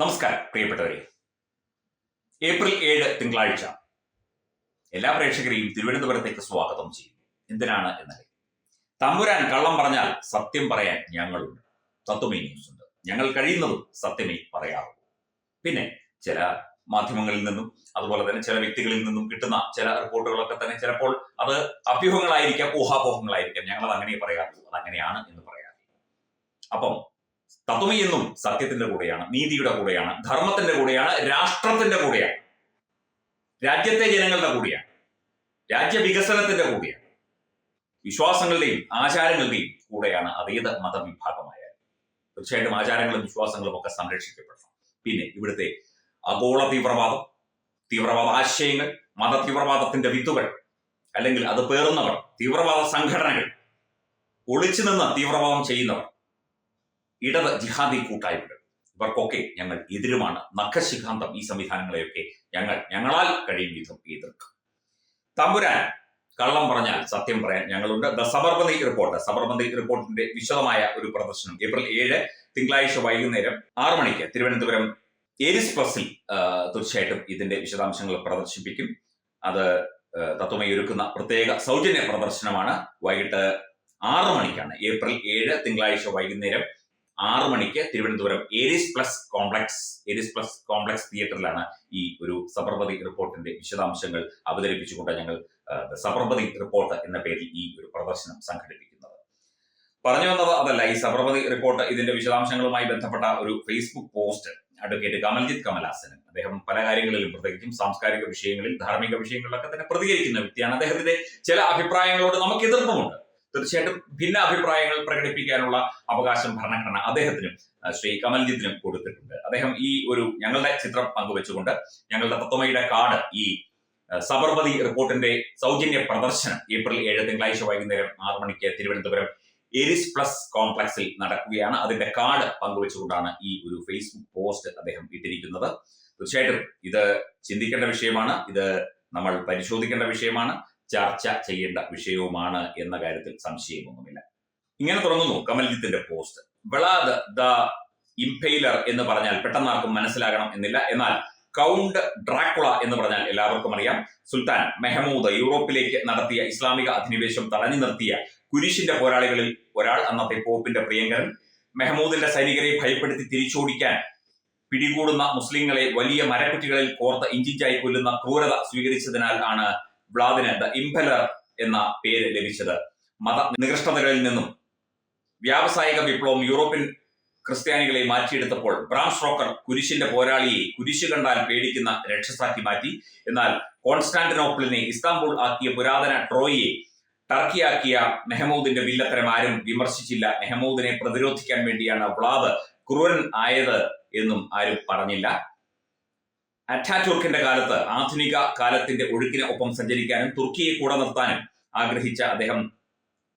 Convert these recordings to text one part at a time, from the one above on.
നമസ്കാരം പ്രിയപ്പെട്ടവരെ. ഏപ്രിൽ ഏഴ് തിങ്കളാഴ്ച. എല്ലാ പ്രേക്ഷകരെയും തിരുവനന്തപുരത്തേക്ക് സ്വാഗതം ചെയ്യുന്നു. എന്തിനാണ് എന്നറിയാം തമ്പുരാൻ കള്ളം പറഞ്ഞാൽ സത്യം പറയാൻ ഞങ്ങളുണ്ട്. തത്വമേ ന്യൂസ് ഉണ്ട് ഞങ്ങൾ കഴിയുന്നതും സത്യമേ പറയാറുള്ളൂ. പിന്നെ ചില മാധ്യമങ്ങളിൽ നിന്നും അതുപോലെ തന്നെ ചില വ്യക്തികളിൽ നിന്നും കിട്ടുന്ന ചില റിപ്പോർട്ടുകളൊക്കെ തന്നെ ചിലപ്പോൾ അത് അഭ്യൂഹങ്ങളായിരിക്കാം ഊഹാപോഹങ്ങളായിരിക്കാം. ഞങ്ങൾ അത് അങ്ങനെ പറയാറുള്ളൂ. അത് അങ്ങനെയാണ് എന്ന് പറയാറില്ല. അപ്പം തത്വമി എന്നും സത്യത്തിന്റെ കൂടെയാണ് നീതിയുടെ കൂടെയാണ് ധർമ്മത്തിന്റെ കൂടെയാണ് രാഷ്ട്രത്തിന്റെ കൂടെയാണ് രാജ്യത്തെ ജനങ്ങളുടെ കൂടെയാണ് രാജ്യവികസനത്തിന്റെ കൂടെയാണ് വിശ്വാസങ്ങളുടെയും ആചാരങ്ങളുടെയും കൂടെയാണ് അതേത് മതവിഭാഗമായാലും. തീർച്ചയായിട്ടും ആചാരങ്ങളും വിശ്വാസങ്ങളും ഒക്കെ സംരക്ഷിക്കപ്പെടണം. പിന്നെ ഇവിടുത്തെ ആഗോള തീവ്രവാദം തീവ്രവാദ ആശയങ്ങൾ മത തീവ്രവാദത്തിന്റെ വിത്തുകൾ അല്ലെങ്കിൽ അത് പേറുന്നവർ തീവ്രവാദ സംഘടനകൾ ഒളിച്ചു നിന്ന് തീവ്രവാദം ചെയ്യുന്നവർ ഇടത് ജിഹാദി കൂട്ടായ്മകൾ. ഇവർക്കൊക്കെ ഞങ്ങൾ എതിരുമാണ്. നഖശിഖാന്തം ഈ സംവിധാനങ്ങളെയൊക്കെ ഞങ്ങൾ ഞങ്ങളാൽ കഴിയും വിധം എതിർക്കും. തമ്പുരാൻ കള്ളം പറഞ്ഞാൽ സത്യം പറയാൻ ഞങ്ങളുണ്ട്. The Sabarmati report. സബർമതി റിപ്പോർട്ടിന്റെ വിശദമായ ഒരു പ്രദർശനം. ഏപ്രിൽ ഏഴ് തിങ്കളാഴ്ച വൈകുന്നേരം ആറു മണിക്ക് തിരുവനന്തപുരം എരിസ് പ്ലസിൽ തീർച്ചയായിട്ടും ഇതിന്റെ വിശദാംശങ്ങൾ പ്രദർശിപ്പിക്കും. അത് തത്വമയി ഒരുക്കുന്ന പ്രത്യേക സൗജന്യ പ്രദർശനമാണ്. വൈകിട്ട് ആറ് മണിക്കാണ്. ഏപ്രിൽ ഏഴ് തിങ്കളാഴ്ച വൈകുന്നേരം ആറ് മണിക്ക് Thiruvananthapuram Aries plus complex Aries plus complex തിയേറ്ററിലാണ് ഈ ഒരു സബർമതി റിപ്പോർട്ടിന്റെ വിശദാംശങ്ങൾ അവതരിപ്പിച്ചുകൊണ്ട് ഞങ്ങൾ സബർമതി റിപ്പോർട്ട് എന്ന പേരിൽ ഈ ഒരു പ്രദർശനം സംഘടിപ്പിക്കുന്നത്. പറഞ്ഞു വന്നത് അതല്ല ഈ സബർമതി റിപ്പോർട്ട് ഇതിന്റെ വിശദാംശങ്ങളുമായി ബന്ധപ്പെട്ട ഒരു Facebook post advocate Kamaljith Kamalasanan അദ്ദേഹം പല കാര്യങ്ങളിലും പ്രത്യേകിച്ചും സാംസ്കാരിക വിഷയങ്ങളിൽ ധാർമ്മിക വിഷയങ്ങളിലൊക്കെ തന്നെ പ്രതികരിക്കുന്ന വ്യക്തിയാണ്. അദ്ദേഹത്തിന്റെ ചില അഭിപ്രായങ്ങളോട് നമുക്ക് എതിർപ്പുമുണ്ട്. തീർച്ചയായിട്ടും ഭിന്ന അഭിപ്രായങ്ങൾ പ്രകടിപ്പിക്കാനുള്ള അവകാശം ഭരണഘടന അദ്ദേഹത്തിനും ശ്രീ കമൽജിത്തിനും കൊടുത്തിട്ടുണ്ട്. അദ്ദേഹം ഈ ഒരു ഞങ്ങളുടെ ചിത്രം പങ്കുവെച്ചുകൊണ്ട് ഞങ്ങളുടെ തത്വമയുടെ കാർഡ് ഈ സബർമതി റിപ്പോർട്ടിന്റെ സൗജന്യ പ്രദർശനം ഏപ്രിൽ ഏഴ് തിങ്കളാഴ്ച വൈകുന്നേരം ആറ് മണിക്ക് തിരുവനന്തപുരം എരിസ് പ്ലസ് കോംപ്ലക്സിൽ നടക്കുകയാണ്. അതിന്റെ കാർഡ് പങ്കുവെച്ചുകൊണ്ടാണ് ഈ ഒരു ഫേസ്ബുക്ക് പോസ്റ്റ് അദ്ദേഹം ഇട്ടിരിക്കുന്നത്. തീർച്ചയായിട്ടും ഇത് ചിന്തിക്കേണ്ട വിഷയമാണ്. ഇത് നമ്മൾ പരിശോധിക്കേണ്ട വിഷയമാണ്. ചർച്ച ചെയ്യേണ്ട വിഷയവുമാണ് എന്ന കാര്യത്തിൽ സംശയമൊന്നുമില്ല. ഇങ്ങനെ തുടങ്ങുന്നു കമൽജിത്തിന്റെ പോസ്റ്റ്. വെളാദ് ദ ഇംപെയിലർ എന്ന് പറഞ്ഞാൽ പെട്ടെന്ന് ആർക്കും മനസ്സിലാകണം എന്നില്ല. എന്നാൽ കൗണ്ട് ഡ്രാക്കുള എന്ന് പറഞ്ഞാൽ എല്ലാവർക്കും അറിയാം. സുൽത്താൻ മെഹമൂദ് യൂറോപ്പിലേക്ക് നടത്തിയ ഇസ്ലാമിക അധിനിവേശം തടഞ്ഞു നിർത്തിയ കുരിശിന്റെ പോരാളികളിൽ ഒരാൾ അന്നത്തെ പോപ്പിന്റെ പ്രിയങ്കരൻ. മെഹമൂദിന്റെ സൈനികരെ ഭയപ്പെടുത്തി തിരിച്ചോടിക്കാൻ പിടികൂടുന്ന മുസ്ലിങ്ങളെ വലിയ മരക്കുറ്റികളിൽ കോർത്ത് ഇഞ്ചിഞ്ചായി കൊല്ലുന്ന ക്രൂരത സ്വീകരിച്ചതിനാൽ ആണ് വ്ളാദിന് ദ ഇംപലർ എന്ന പേര് ലഭിച്ചത്. മത നികൃഷ്ടതകളിൽ നിന്നും വ്യാവസായിക വിപ്ലവം യൂറോപ്യൻ ക്രിസ്ത്യാനികളെ മാറ്റിയെടുത്തപ്പോൾ ബ്രാം സ്ട്രോക്കർ കുരിശിന്റെ പോരാളിയെ കുരിശ് കണ്ടാൽ പേടിക്കുന്ന രക്ഷസാക്കി മാറ്റി. എന്നാൽ കോൺസ്റ്റാന്റിനോപ്പിളിനെ ഇസ്താംബുൾ ആക്കിയ പുരാതന ട്രോയിയെ ടർക്കിയാക്കിയ മെഹമൂദിന്റെ വില്ലത്തരം ആരും വിമർശിച്ചില്ല. മെഹമൂദിനെ പ്രതിരോധിക്കാൻ വേണ്ടിയാണ് വ്ളാദ് ക്രൂരൻ ആയത് എന്നും ആരും പറഞ്ഞില്ല. അറ്റാറ്റുർക്കിന്റെ കാലത്ത് ആധുനിക കാലത്തിന്റെ ഒഴുക്കിന് ഒപ്പം സഞ്ചരിക്കാനും തുർക്കിയെ കൂടെ നിർത്താനും ആഗ്രഹിച്ച അദ്ദേഹം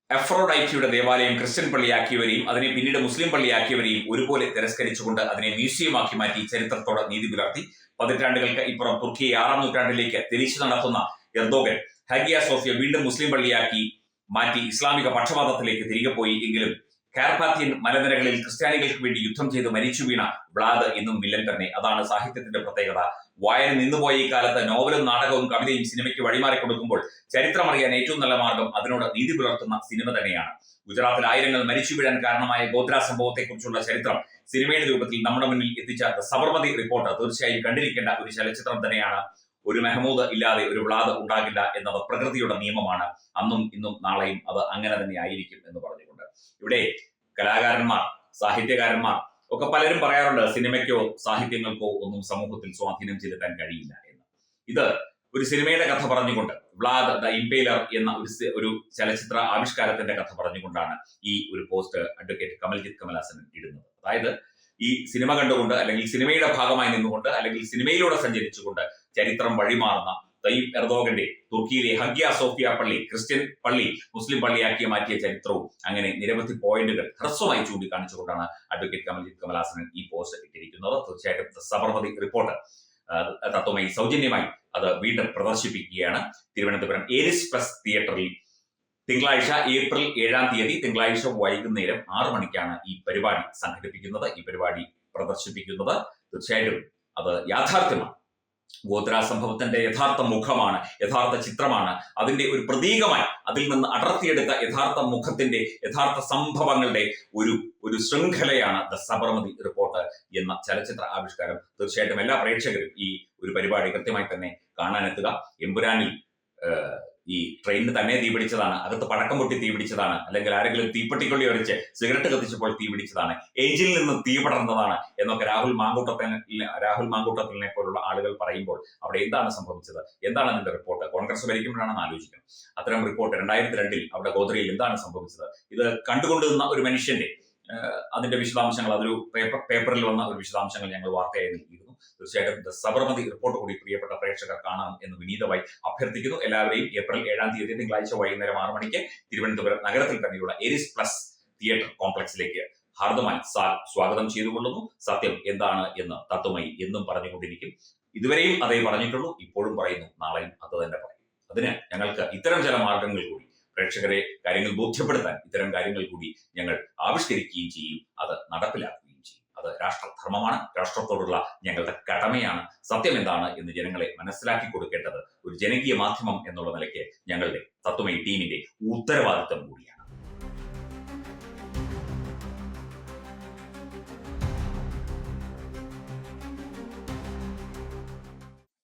എഫ്രോഡൈറ്റിയുടെ ദേവാലയം ക്രിസ്ത്യൻ പള്ളിയാക്കിയവരെയും അതിനെ പിന്നീട് മുസ്ലിം പള്ളിയാക്കിയവരെയും ഒരുപോലെ തിരസ്കരിച്ചുകൊണ്ട് അതിനെ മ്യൂസിയമാക്കി മാറ്റി ചരിത്രത്തോടെ നീതി പുലർത്തി. പതിറ്റാണ്ടുകൾക്ക് ഇപ്പുറം തുർക്കിയെ ആറാം നൂറ്റാണ്ടിലേക്ക് തിരിച്ചു നടത്തുന്ന എർദോഗൻ ഹഗിയ സോഫിയ വീണ്ടും മുസ്ലിം പള്ളിയാക്കി മാറ്റി ഇസ്ലാമിക പക്ഷപാതത്തിലേക്ക് തിരികെ പോയി. എങ്കിലും കാർപാത്തിയൻ മലനിരകളിൽ ക്രിസ്ത്യാനികൾക്ക് വേണ്ടി യുദ്ധം ചെയ്ത് മരിച്ചു വീണ വ്ളാദ് ഇന്നും വില്ലൻ തന്നെ. അതാണ് സാഹിത്യത്തിന്റെ പ്രത്യേകത. വായന നിന്നുപോയ ഈ കാലത്ത് നോവലും നാടകവും കവിതയും സിനിമയ്ക്ക് വഴിമാറി കൊടുക്കുമ്പോൾ ചരിത്രം അറിയാൻ ഏറ്റവും നല്ല മാർഗം അതിനോട് നീതി പുലർത്തുന്ന സിനിമ തന്നെയാണ്. ഗുജറാത്തിൽ ആയിരങ്ങൾ മരിച്ചു വീഴാൻ കാരണമായ ഗോത്ര സംഭവത്തെക്കുറിച്ചുള്ള ചരിത്രം സിനിമയുടെ രൂപത്തിൽ നമ്മുടെ മുന്നിൽ എത്തിച്ച സബർമതി റിപ്പോർട്ട് തീർച്ചയായും കണ്ടിരിക്കേണ്ട ഒരു ചലച്ചിത്രം തന്നെയാണ്. ഒരു മെഹമൂദ് ഇല്ലാതെ ഒരു വ്ളാദ് ഉണ്ടാകില്ല എന്നത് പ്രകൃതിയുടെ നിയമമാണ്. അന്നും ഇന്നും നാളെയും അത് അങ്ങനെ തന്നെ ആയിരിക്കും എന്ന് പറഞ്ഞുകൊണ്ട്. ഇവിടെ കലാകാരന്മാർ സാഹിത്യകാരന്മാർ ഒക്കെ പലരും പറയാറുണ്ട് സിനിമയ്ക്കോ സാഹിത്യങ്ങൾക്കോ ഒന്നും സമൂഹത്തിൽ സ്വാധീനം ചെലുത്താൻ കഴിയില്ല എന്ന്. ഇത് ഒരു സിനിമയുടെ കഥ പറഞ്ഞുകൊണ്ട് വ്ളാദ് ദ ഇംപെയിലർ എന്ന ഒരു ഒരു ചലച്ചിത്ര ആവിഷ്കാരത്തിന്റെ കഥ പറഞ്ഞുകൊണ്ടാണ് ഈ ഒരു പോസ്റ്റ് അഡ്വക്കേറ്റ് കമൽജിത് കമലാസൻ ഇടുന്നത്. അതായത് ഈ സിനിമ കണ്ടുകൊണ്ട് അല്ലെങ്കിൽ സിനിമയുടെ ഭാഗമായി നിന്നുകൊണ്ട് അല്ലെങ്കിൽ സിനിമയിലൂടെ സഞ്ചരിച്ചുകൊണ്ട് ചരിത്രം വഴിമാറുന്ന തയ്യബ് എർദോഗന്റെ തുർക്കിയിലെ ഹഗ്യ സോഫിയ പള്ളി ക്രിസ്ത്യൻ പള്ളി മുസ്ലിം പള്ളിയാക്കി മാറ്റിയ ചരിത്രവും അങ്ങനെ നിരവധി പോയിന്റുകൾ ഹ്രസ്വമായി ചൂണ്ടിക്കാണിച്ചുകൊണ്ടാണ് അഡ്വക്കേറ്റ് കമൽജിത് കമലാസനൻ ഈ പോസ്റ്റ് ഇട്ടിരിക്കുന്നത്. തീർച്ചയായിട്ടും സബർമതി റിപ്പോർട്ട് തത്വമായി സൗജന്യമായി അത് വീണ്ടും പ്രദർശിപ്പിക്കുകയാണ്. തിരുവനന്തപുരം ഏരിസ് പ്ലസ് തിയേറ്ററിൽ തിങ്കളാഴ്ച ഏപ്രിൽ ഏഴാം തീയതി തിങ്കളാഴ്ച വൈകുന്നേരം ആറു മണിക്കാണ് ഈ പരിപാടി സംഘടിപ്പിക്കുന്നത് ഈ പരിപാടി പ്രദർശിപ്പിക്കുന്നത്. തീർച്ചയായിട്ടും അത് യാഥാർത്ഥ്യമാണ്. ഗോത്ര സംഭവത്തിന്റെ യഥാർത്ഥ മുഖമാണ് യഥാർത്ഥ ചിത്രമാണ്. അതിന്റെ ഒരു പ്രതീകമായി അതിൽ നിന്ന് അടർത്തിയെടുത്ത യഥാർത്ഥ മുഖത്തിന്റെ യഥാർത്ഥ സംഭവങ്ങളുടെ ഒരു ഒരു ശൃംഖലയാണ് ദ സബർമതി റിപ്പോർട്ട് എന്ന ചലച്ചിത്ര ആവിഷ്കാരം. തീർച്ചയായിട്ടും എല്ലാ പ്രേക്ഷകരും ഈ ഒരു പരിപാടി കൃത്യമായി തന്നെ കാണാനെത്തുക. എമ്പുരാനിൽ ഈ ട്രെയിനിന് തന്നെ തീപിടിച്ചതാണ് അകത്ത് പടക്കം പൊട്ടി തീപിടിച്ചതാണ് അല്ലെങ്കിൽ ആരെങ്കിലും തീപ്പെട്ടിക്കൊള്ളി ഒരച്ച് സിഗരറ്റ് കത്തിച്ചപ്പോൾ തീപിടിച്ചതാണ് ഏജിൽ നിന്ന് തീ പടർന്നതാണ് എന്നൊക്കെ രാഹുൽ മാങ്കൂട്ടത്തിൽ രാഹുൽ മാങ്കൂട്ടത്തിനെ പോലുള്ള ആളുകൾ പറയുമ്പോൾ അവിടെ എന്താണ് സംഭവിച്ചത്? എന്താണ് അതിന്റെ റിപ്പോർട്ട് കോൺഗ്രസ് ഭരിക്കുമ്പോഴാണെന്ന് ആലോചിക്കണം. അത്തരം റിപ്പോർട്ട് രണ്ടായിരത്തി രണ്ടിൽ അവിടെ ഗോത്രയിൽ എന്താണ് സംഭവിച്ചത്? ഇത് കണ്ടുകൊണ്ടിരുന്ന ഒരു മനുഷ്യന്റെ അതിന്റെ വിശദാംശങ്ങൾ അതൊരു പേപ്പർ പേപ്പറിൽ വന്ന ഒരു വിശദാംശങ്ങൾ ഞങ്ങൾ വാർത്തയായി നൽകിയിരുന്നു. തീർച്ചയായിട്ടും സബർമതി റിപ്പോർട്ട് കൂടി പ്രിയപ്പെട്ട പ്രേക്ഷകർ കാണാം എന്ന് വിനീതമായി അഭ്യർത്ഥിക്കുന്നു. എല്ലാവരെയും ഏപ്രിൽ ഏഴാം തീയതി തിങ്കളാഴ്ച വൈകുന്നേരം ആറ് മണിക്ക് തിരുവനന്തപുരം നഗരത്തിൽ തന്നെയുള്ള എരിസ് പ്ലസ് തിയേറ്റർ കോംപ്ലക്സിലേക്ക് ഹാർദമായി സാർ സ്വാഗതം ചെയ്തുകൊള്ളുന്നു. സത്യം എന്താണ് എന്ന് തത്വമായി എന്നും പറഞ്ഞുകൊണ്ടിരിക്കും. ഇതുവരെയും അതേ പറഞ്ഞിട്ടുള്ളൂ. ഇപ്പോഴും പറയുന്നു നാളെയും അത് തന്നെ പറയും. അതിന് ഞങ്ങൾക്ക് ഇത്തരം ചില മാർഗങ്ങൾ കൂടി പ്രേക്ഷകരെ കാര്യങ്ങൾ ബോധ്യപ്പെടുത്താൻ ഇത്തരം കാര്യങ്ങൾ കൂടി ഞങ്ങൾ ആവിഷ്കരിക്കുകയും ചെയ്യും. അത് നടപ്പിലാക്കുകയും ചെയ്യും അത് രാഷ്ട്രധർമ്മമാണ് രാഷ്ട്രത്തോടുള്ള ഞങ്ങളുടെ കടമയാണ്. സത്യം എന്താണ് എന്ന് ജനങ്ങളെ മനസ്സിലാക്കി കൊടുക്കേണ്ടത് ഒരു ജനകീയ മാധ്യമം എന്നുള്ള നിലയ്ക്ക് ഞങ്ങളുടെ തത്വമൈ ടീമിന്റെ ഉത്തരവാദിത്വം കൂടിയാണ്.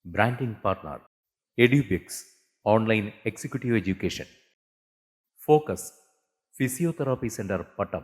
Branding partner Edubix online executive education focus physiotherapy centre Pattom